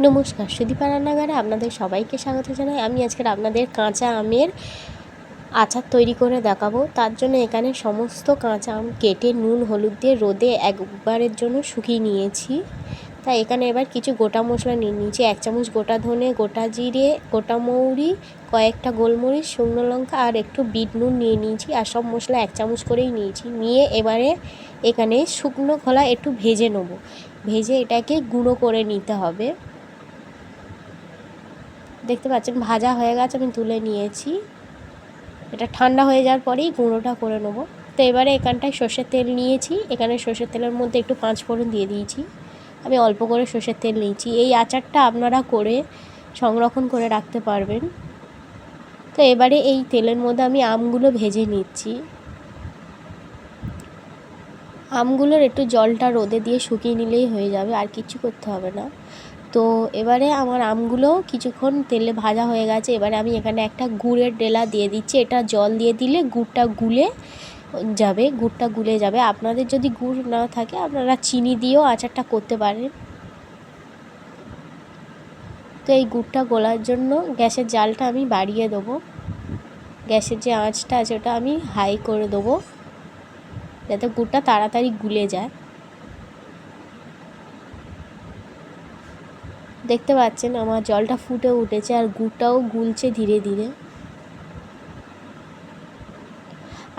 নমস্কার, সুদীপা রান্নাঘরে আপনাদের সবাইকে স্বাগত জানাই। আমি আজকের আপনাদের কাঁচা আমের আচার তৈরি করে দেখাবো। তার জন্য এখানে সমস্ত কাঁচা আম কেটে নুন, হলুদ দিয়ে রোদে একবারের জন্য শুকিয়ে নিয়েছি। তাই এখানে এবার কিছু গোটা মশলা নিয়ে নিয়েছি। এক চামচ গোটা ধনে, গোটা জিরে, গোটা মৌরি, কয়েকটা গোলমরিচ, শুকনো লঙ্কা আর একটু বিট নুন নিয়ে নিয়েছি। আর সব মশলা এক চামচ করেই নিয়েছি। নিয়ে এবারে এখানে শুকনো খোলা একটু ভেজে নেব। ভেজে এটাকে গুঁড়ো করে নিতে হবে। দেখতে পাচ্ছেন, ভাজা হয়ে গেছে, আমি তুলে নিয়েছি। এটা ঠান্ডা হয়ে যাওয়ার পরেই গুঁড়োটা করে নেব। তো এবারে এখানটায় সর্ষের তেল নিয়েছি। এখানে সর্ষের তেলের মধ্যে একটু পাঁচ ফোড়ন দিয়ে দিয়েছি। আমি অল্প করে সর্ষের তেল নিয়েছি। এই আচারটা আপনারা করে সংরক্ষণ করে রাখতে পারবেন। তো এবারে এই তেলের মধ্যে আমি আমগুলো ভেজে নিচ্ছি। আমগুলোর একটু জলটা রোদে দিয়ে শুকিয়ে নিলেই হয়ে যাবে, আর কিছু করতে হবে না। তো এবারে আমার আমগুলো কিছুক্ষণ তেলে ভাজা হয়ে গেছে, এবারে আমি এখানে একটা গুড়ের ডেলা দিয়ে দিচ্ছি, এটা জল দিয়ে দিলে গুড়টা গুলে যাবে, গুড়টা গুলে যাবে। আপনাদের যদি গুড় না থাকে, আপনারা চিনি দিয়েও আচারটা করতে পারেন। তো এই গুড়টা গোলার জন্য গ্যাসের জালটা আমি বাড়িয়ে দেবো। গ্যাসের যে আঁচটা আছে, ওটা আমি হাই করে দেবো। যাতে গুড়টা তাড়াতাড়ি গুলে যায়। দেখতে পাচ্ছেন আমার জলটা ফুটে উঠেছে আর গুড়টাও গুলছে ধীরে ধীরে।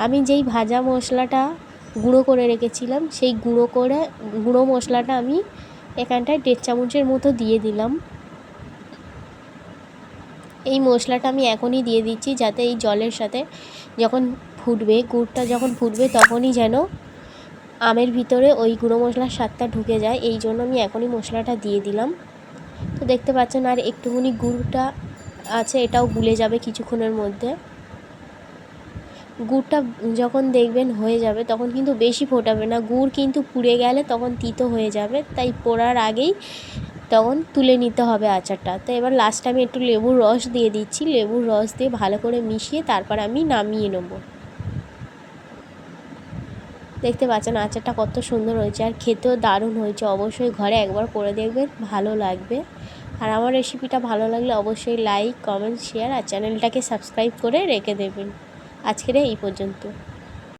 আমি যেই ভাজা মশলাটা গুঁড়ো করে রেখেছিলাম, সেই গুঁড়ো করে, গুঁড়ো মশলাটা আমি এখানটায় দেড় চামচের মতো দিয়ে দিলাম। এই মশলাটা আমি এখনই দিয়ে দিচ্ছি যাতে এই জলের সাথে যখন ফুটবে, গুড়টা যখন ফুটবে তখনই যেন আমের ভিতরে ওই গুঁড়ো মশলার স্বাদটা ঢুকে যায়। এই জন্য আমি এখনই মশলাটা দিয়ে দিলাম। তো দেখতে পাচ্ছেন আর একটুখানি গুড়টা আছে, এটাও গুলে যাবে কিছুক্ষণের মধ্যে। গুড়টা যখন দেখবেন হয়ে যাবে তখন কিন্তু বেশি ফোটাবে না। গুড় কিন্তু পুড়ে গেলে তখন তিতো হয়ে যাবে। তাই পোড়ার আগেই তখন তুলে নিতে হবে আচারটা। তো এবার লাস্টে আমি একটু লেবুর রস দিয়ে দিচ্ছি। লেবুর রস দিয়ে ভালো করে মিশিয়ে তারপর আমি নামিয়ে নেব। দেখতে পাচ্ছেন আচারটা কত সুন্দর হয়েছে আর খেতেও দারুণ হয়েছে। অবশ্যই ঘরে একবার করে দেখবেন, ভালো লাগবে। আর আমার রেসিপিটা ভালো লাগলে অবশ্যই লাইক কমেন্ট শেয়ার আর চ্যানেলটাকে সাবস্ক্রাইব করে রেখে দেবেন। আজকের এই পর্যন্ত।